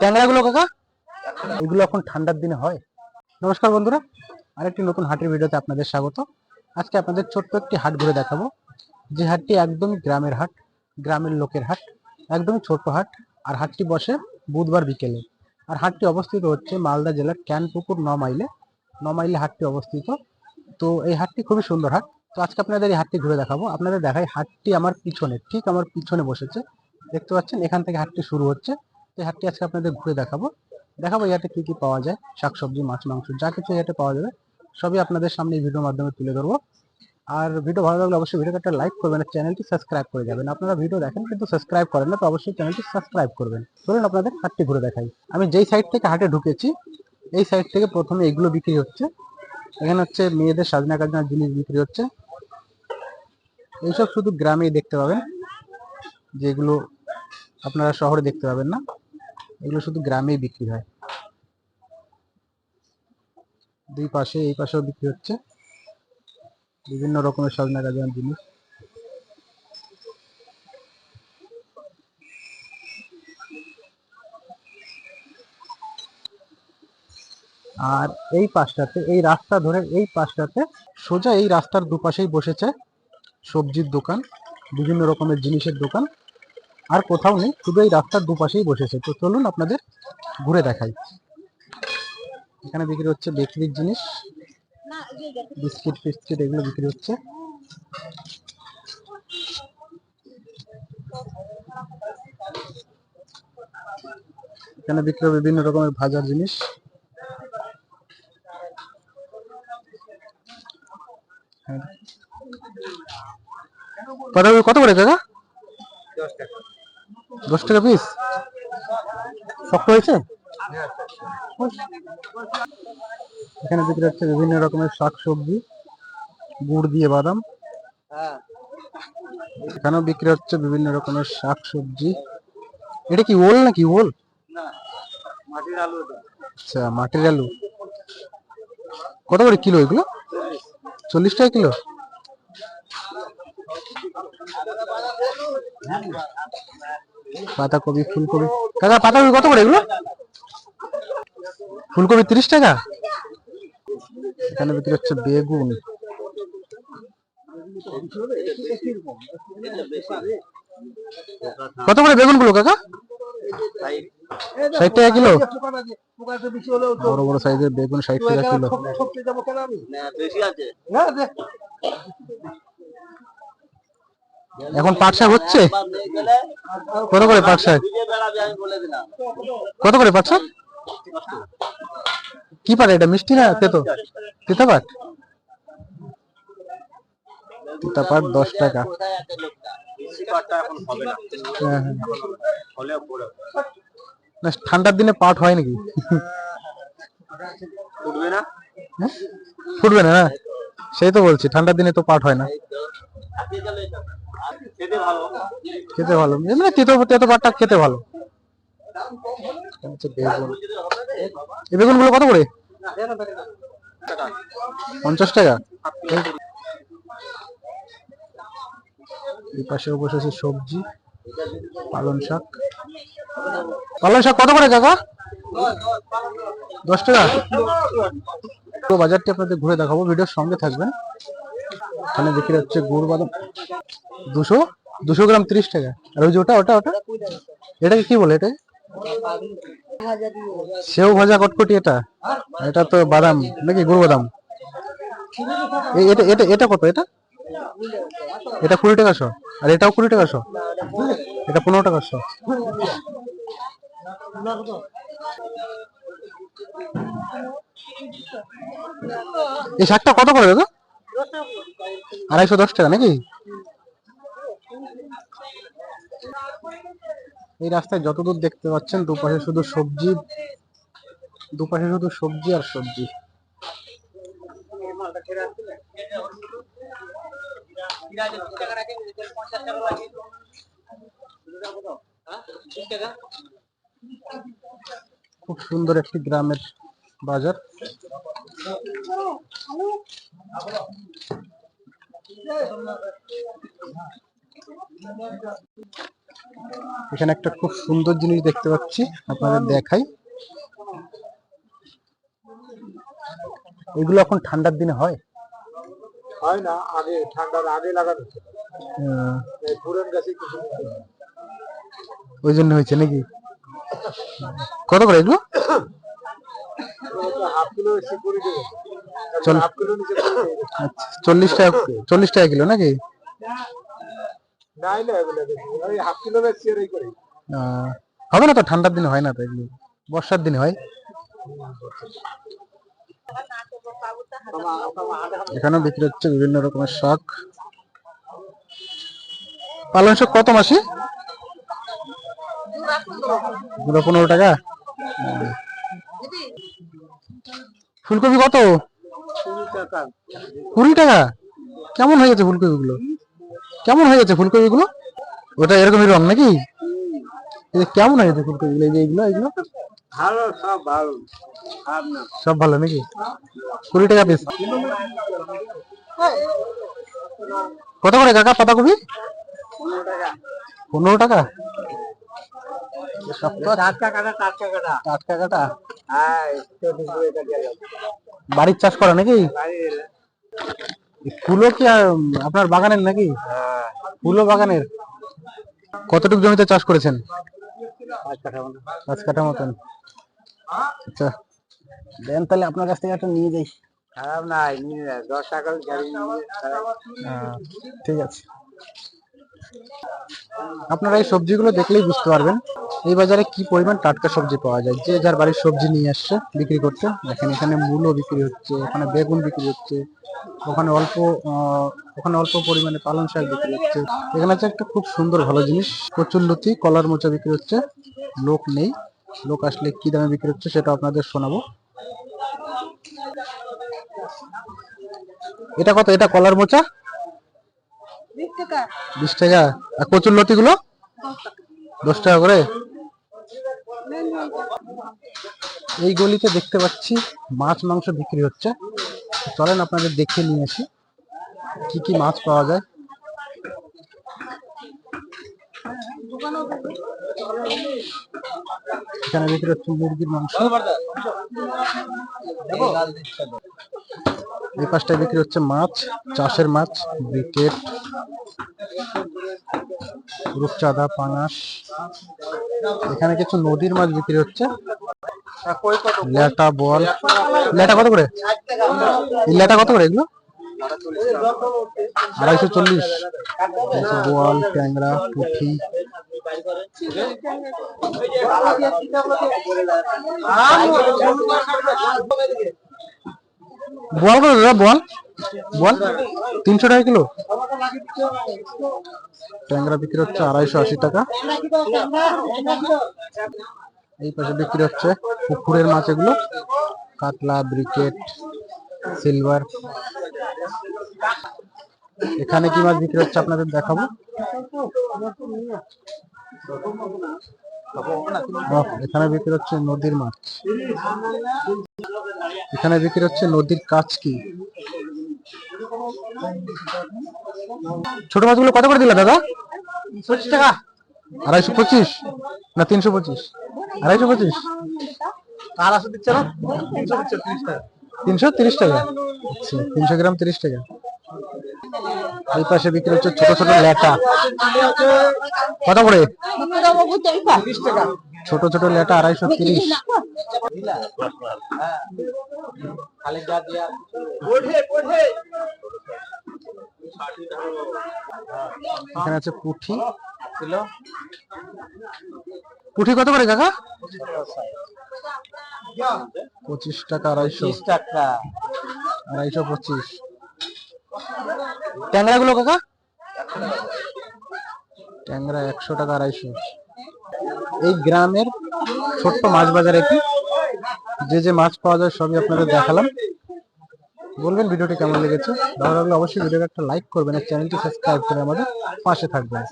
ট্যাংরা গুলো কাকা? এগুলো এখন ঠান্ডার দিনে হয়। নমস্কার বন্ধুরা, আরেকটি নতুন হাটের ভিডিওতে আপনাদের স্বাগত। আজকে আপনাদের ছোট্ট একটি হাট ঘুরে দেখাবো। যে হাটটি একদমই গ্রামের হাট, গ্রামের লোকের হাট, একদমই ছোট হাট। আর হাটটি বসে বুধবার বিকেলে। আর হাটটি অবস্থিত হচ্ছে মালদা জেলার ক্যানপুকুর ন মাইলে। ন মাইলে হাটটি অবস্থিত। তো এই হাটটি খুবই সুন্দর হাট। তো আজকে আপনাদের এই হাটটি ঘুরে দেখাবো। আপনাদের দেখাই হাটটি আমার পিছনে, ঠিক আমার পিছনে বসেছে। দেখতে পাচ্ছেন, এখান থেকে হাটটি শুরু হচ্ছে। এই হাটটি আজকে আপনাদের ঘুরে দেখাবো। দেখাবো এই হাটে কি কি পাওয়া যায় শাকসবজি মাছ, মাংস, যা কিছু এই হাটে পাওয়া যাবে, সবই আপনাদের সামনে এই ভিডিওর মাধ্যমে তুলে ধরবো। আর ভিডিও ভালো লাগলে অবশ্যই ভিডিওটা একটা লাইক করবেন আর চ্যানেলটি সাবস্ক্রাইব করে যাবেন। আপনারা ভিডিও দেখেন কিন্তু সাবস্ক্রাইব করেন না, তো অবশ্যই চ্যানেলটি সাবস্ক্রাইব করবেন। চলুন আপনাদের হাটটি ঘুরে দেখাই। আমি যেই সাইড থেকে হাটে ঢুকেছি, এই সাইড থেকে প্রথমে এগুলো বিক্রি হচ্ছে। এখানে হচ্ছে মেয়েদের সাজনা কাজনার জিনিস বিক্রি হচ্ছে। এইসব শুধু গ্রামেই দেখতে পাবেন, যেগুলো আপনারা শহরে দেখতে পাবেন না। এগুলো শুধু গ্রামেই বিক্রি হয়। দুই পাশে, এই পাশেও বিক্রি হচ্ছে। বিভিন্ন রকমের সজনা গাজার জিনিস। আর এই পাশটাতে, এই রাস্তা ধরে, এই পাশটাতে সোজা এই রাস্তার দুপাশেই বসেছে সবজির দোকান, বিভিন্ন রকমের জিনিসের দোকান। আর কোথাও নেই, শুধু এই রাস্তার দুপাশেই বসেছে। তো চলুন আপনাদের ঘুরে দেখাই। এখানে বিক্রি হচ্ছে বেকারির জিনিস, বিস্কিট ফিস্কিট এগুলো বিক্রি হচ্ছে। এখানে বিক্রি বিভিন্ন রকমের ভাজার জিনিস। কত কত করে দাদা? দশ টাকা। পিস শক্ত হয়েছে? এখানে বিক্রি হচ্ছে বিভিন্ন রকমের শাক সবজি গুড় দিয়ে বাদাম। এখানেও বিক্রি হচ্ছে বিভিন্ন রকমের শাক সবজি এটা কি ওল নাকি ওল? আচ্ছা মাটির আলু। কত করে কিলো এগুলো? চল্লিশ টাকা কিলো? পাতাকপি ফুলকপি। কাকা পাতাকপি কত করে এগুলো? ফুলকপি তিরিশ টাকা? এখানে ভিতরে হচ্ছে বেগুন। কত করে বেগুনগুলো কাকা? ষাট টাকা কিলো? বড় বড় সাইজের বেগুন ষাট টাকা কিলো। এখন পাট শাক হচ্ছে? কত করে পাট শাক? কত করে পাট শাক? কি পাট এটা মিষ্টি না তেতো? তিতা পাট? তিতা পাট দশ টাকা। হ্যাঁ, হ্যাঁ। না ঠান্ডার দিনে পাট হয় নাকি? ফুটবে না? না? সেই তো বলছি ঠান্ডার দিনে তো পাট হয় না। খেতে ভালো। এমনি তেতো তেতো পাটটা খেতে ভালো। বেগুন। এই বেগুনগুলো কত করে? পঞ্চাশ টাকা। এই পাশেও বসেছে সবজি, পালং শাক। পালং শাক কত করে কাকা? দশ টাকা। তো বাজারটি আপনাদের ঘুরে দেখাবো, ভিডিওর সঙ্গে থাকবেন। এখানে বিক্রি হচ্ছে গুড় বাদাম। দুশো? দুশো গ্রাম তিরিশ টাকা। আর ওই যে ওটা ওটা ওটা? এটাকে কি বলে এটা সেও ভাজা কটকটি এটা। এটা তো বাদাম, নাকি গুড় বাদাম? এটা এটা এটা কত এটা? এটা কুড়ি টাকা শো। আর এটাও কুড়ি টাকা শো। এটা পনেরো টাকা শো। এই শাকটা কত করে দাদা? আড়াইশো দশ টাকা নাকি? এই রাস্তায় যতদূর দেখতে পাচ্ছেন, দুপাশে শুধু সবজি, দুপাশে শুধু সবজি আর সবজি। খুব সুন্দর একটি গ্রামের বাজার। এখানে একটা খুব সুন্দর জিনিস দেখতে পাচ্ছি আপনাদের দেখাই। এগুলো এখন ঠান্ডার দিনে হয়? হয় না আগে ঠান্ডার আগে লাগানো পুরান গাছে কিছু ওই জন্য হয়েছে নাকি? কত করে এগুলো? চল্লিশ টাকা চল্লিশ টাকা কিলো নাকি? হবে না তো ঠান্ডার দিনে হয় না তো এগুলো? বর্ষার দিনে হয়? এখানেও বিক্রি হচ্ছে বিভিন্ন রকমের শাক। পালং শাক কত মাসি? পনেরো টাকা। ফুলকপি কত? কুড়ি টাকা। কেমন হয়ে গেছে ফুলকপি গুলো কেমন হয়ে গেছে ফুলকপি গুলো ওটা এরকমই রং নাকি? কেমন হয়ে গেছে ফুলকপি গুলো এইগুলো এইগুলো? ভালো সব ভালো। সব ভালো নাকি? কুড়ি টাকা পিস কত করে কাকা পাতাকপি? পনেরো টাকা? টাটকা কাটা হ্যাঁ বাড়ির চাষ করা নাকি? ফুলও কি আপনার বাগানের নাকি? ফুলও বাগানের? কতটুকু জমিতে চাষ করেছেন? পাঁচ কাঠা মতন। আচ্ছা দেন তাহলে আপনার কাছ থেকে একটা নিয়ে যাই। খারাপ নাই নিয়ে যা। দশ টাকা আহ, ঠিক আছে। আপনারা এই সবজিগুলো দেখলেই বুঝতে পারবেন। এই বাজারে কি পরিমাণ টাটকা সবজি পাওয়া যায়? যে যার বাড়ির সবজি নিয়ে আসছে বিক্রি করতে। দেখেন এখানে মূলো বিক্রি হচ্ছে ওখানে বেগুন বিক্রি হচ্ছে ওখানে অল্প ওখানে অল্প পরিমাণে পালং শাক বিক্রি হচ্ছে। এখানে আছে একটা খুব সুন্দর ভালো জিনিস লতি কলার মোচা বিক্রি হচ্ছে। লোক নেই লোক আসলে কি দামে বিক্রি হচ্ছে সেটা আপনাদের শোনাবো। এটা কত? এটা কলার মোচা? বিশ টাকা। আর কচুর লতি গুলো দশ টাকা করে? এই গলিতে দেখতে পাচ্ছি মাছ মাংস বিক্রি হচ্ছে। চলেন আপনাদের দেখে নিয়ে আসি, কি কি মাছ পাওয়া যায়। এখানে বিক্রি হচ্ছে মুরগির মাংস। এই পাশটায় বিক্রি হচ্ছে মাছ, চাষের মাছ ব্রিকেট রূপচাঁদা, পাঙাশ। এখানে কিছু নদীর মাছ বিক্রি হচ্ছে। ল্যাটা বল। ল্যাটা কত করে? ল্যাটা কত করে এগুলো? আড়াইশো চল্লিশ। বোয়াল ট্যাংরা পুঁঠি বল দাদা বল বল তিনশো টাকা কিলো? ট্যাংরা বিক্রি হচ্ছে আড়াইশো আশি টাকা। এই পাশে বিক্রি হচ্ছে পুকুরের মাছ এগুলো। কাতলা, ব্রিকেট, সিলভার। এখানে কি মাছ বিক্রি হচ্ছে আপনাদের দেখাবো? এখানে বিক্রি হচ্ছে নদীর মাছ। এখানে বিক্রি হচ্ছে নদীর কাজ কি? ছোট মাছগুলো কত করে দিলা দাদা? পঁচিশ টাকা। আড়াইশো পঁচিশ? না তিনশো পঁচিশ। আড়াইশো পঁচিশ? আড়াইশো দিচ্ছে না? তিনশো তিরিশ টাকা? আচ্ছা তিনশো গ্রাম তিরিশ টাকা। এই পাশে বিক্রি হচ্ছে ছোট ছোট ল্যাটা। কত করে? ছোট ছোট ল্যাটা আড়াইশো তিরিশ। এখানে আছে পুঠি। পুঠি কত করে কাকা? পঁচিশ টাকা আড়াইশো। টাকা। আড়াইশো পঁচিশ। ট্যাংরা গুলো কাকা? ট্যাংরা একশো টাকা আড়াইশো। এই গ্রামের ছোট্ট মাছ বাজারে কি? যে যে মাছ পাওয়া যায় সবই আপনাদের দেখালাম। বলবেন ভিডিওটি কেমন লেগেছে? ভালো লাগলে অবশ্যই ভিডিওটা একটা লাইক করবেন আর চ্যানেলটি সাবস্ক্রাইব করে আমাদের পাশে থাকবেন।